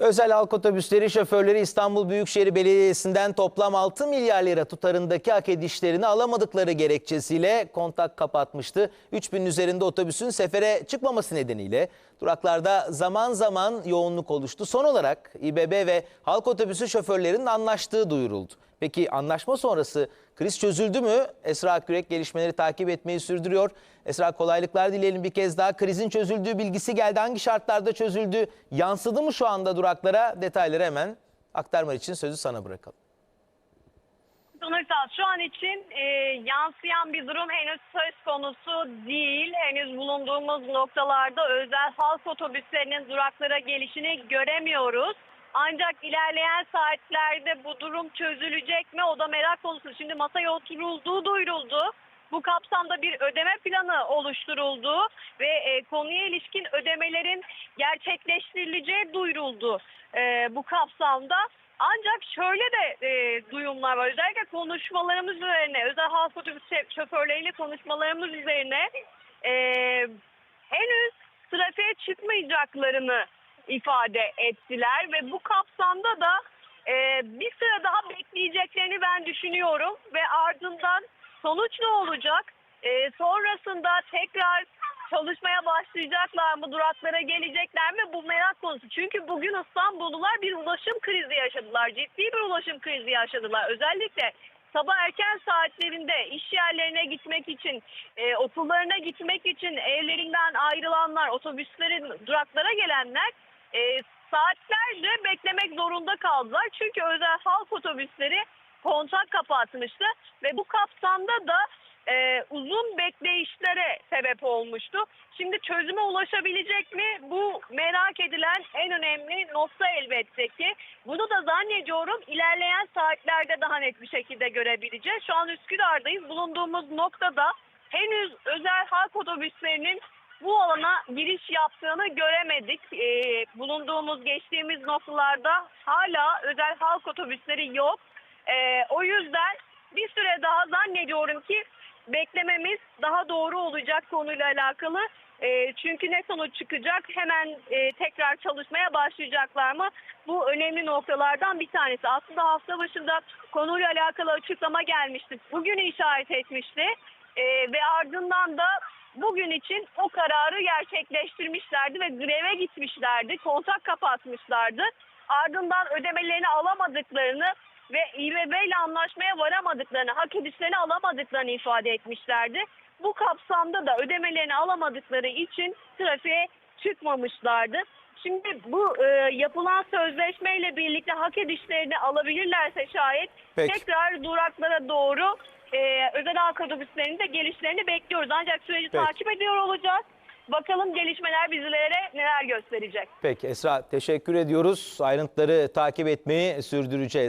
Özel halk otobüsleri şoförleri İstanbul Büyükşehir Belediyesi'nden toplam 6 milyar lira tutarındaki hak edişlerini alamadıkları gerekçesiyle kontak kapatmıştı. 3000 üzerinde otobüsün sefere çıkmaması nedeniyle duraklarda zaman zaman yoğunluk oluştu. Son olarak İBB ve halk otobüsü şoförlerinin anlaştığı duyuruldu. Peki anlaşma sonrası kriz çözüldü mü? Esra Akürek gelişmeleri takip etmeyi sürdürüyor. Esra kolaylıklar dileyelim bir kez daha. Krizin çözüldüğü bilgisi geldi. Hangi şartlarda çözüldü? Yansıdı mı şu anda duraklara? Detayları hemen aktarmak için sözü sana bırakalım. Nursal şu an için e, yansıyan bir durum henüz söz konusu değil. Henüz bulunduğumuz noktalarda özel halk otobüslerinin duraklara gelişini göremiyoruz. Ancak ilerleyen saatlerde bu durum çözülecek mi o da merak konusu. Şimdi masaya oturulduğu duyuruldu. Bu kapsamda bir ödeme planı oluşturuldu ve e, konuya ilişkin ödemelerin gerçekleştirileceği duyuruldu e, bu kapsamda. Ancak şöyle de e, duyumlar var. Özellikle konuşmalarımız üzerine, özel halk otobüs şoförleriyle konuşmalarımız üzerine e, henüz trafiğe çıkmayacaklarını ifade ettiler ve bu kapsamda da e, bir süre daha bekleyeceklerini ben düşünüyorum ve ardından sonuç ne olacak? E, sonrasında tekrar çalışmaya başlayacaklar mı, duraklara gelecekler mi bu merak konusu. Çünkü bugün İstanbullular bir ulaşım krizi yaşadılar. Ciddi bir ulaşım krizi yaşadılar. Özellikle sabah erken saatlerinde iş yerlerine gitmek için, e, okullarına gitmek için evlerinden ayrılanlar, otobüslerin duraklara gelenler e, saatlerce beklemek zorunda kaldılar. Çünkü özel halk otobüsleri kontak kapatmıştı ve bu kapsamda da e, uzun bekleyişlere sebep olmuştu. Şimdi çözüme ulaşabilecek mi? Bu merak edilen en önemli nokta elbette ki. Bunu da zannediyorum ilerleyen saatlerde daha net bir şekilde görebileceğiz. Şu an Üsküdar'dayız. Bulunduğumuz noktada henüz özel halk otobüslerinin bu alana giriş yaptığını göremedik. Ee, bulunduğumuz geçtiğimiz noktalarda hala özel halk otobüsleri yok. Ee, o yüzden bir süre daha zannediyorum ki beklememiz daha doğru olacak konuyla alakalı. Ee, çünkü ne sonuç çıkacak hemen e, tekrar çalışmaya başlayacaklar mı? Bu önemli noktalardan bir tanesi. Aslında hafta başında konuyla alakalı açıklama gelmişti. Bugün işaret etmişti. Ee, ve ardından da bugün için o kararı gerçekleştirmişlerdi ve greve gitmişlerdi. Kontak kapatmışlardı. Ardından ödemelerini alamadıklarını ve İBB ile anlaşmaya varamadıklarını, hak edişlerini alamadıklarını ifade etmişlerdi. Bu kapsamda da ödemelerini alamadıkları için trafiğe çıkmamışlardı. Şimdi bu e, yapılan sözleşmeyle birlikte hak edişlerini alabilirlerse şayet Peki. tekrar duraklara doğru e, özel halk otobüslerinin de gelişlerini bekliyoruz. Ancak süreci Peki. takip ediyor olacağız. Bakalım gelişmeler bizlere neler gösterecek. Peki Esra teşekkür ediyoruz. Ayrıntıları takip etmeyi sürdüreceğiz.